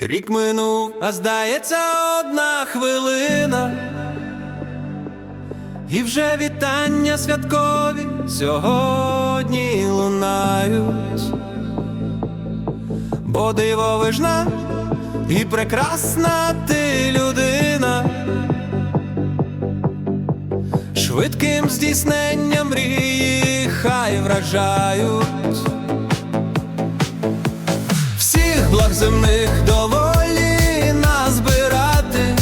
Рік минув, а здається, одна хвилина. І вже вітання святкові сьогодні лунають, бо дивовижна і прекрасна ти людина, швидким здійсненням мрії хай вражають. Благ земних доволі назбирати,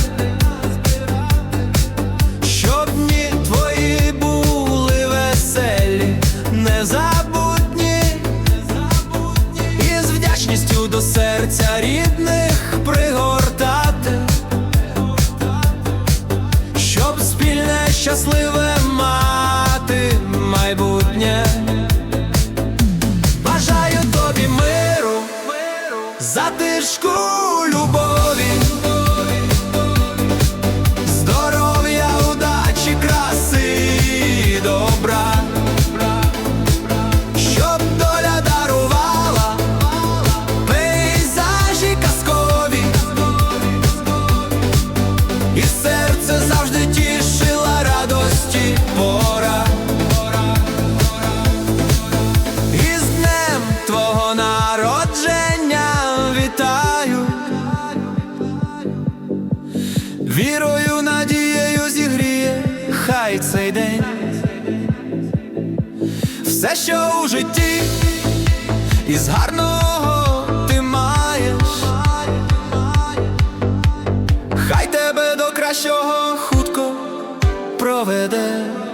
щоб дні твої були веселі, незабутні, і з вдячністю до серця рідних пригортати, щоб спільне щасливе мати майбутнє. Затишку любові, вірою, надією зігріє, хай цей день, все, що у житті із гарного ти маєш, хай тебе до кращого хутко проведе.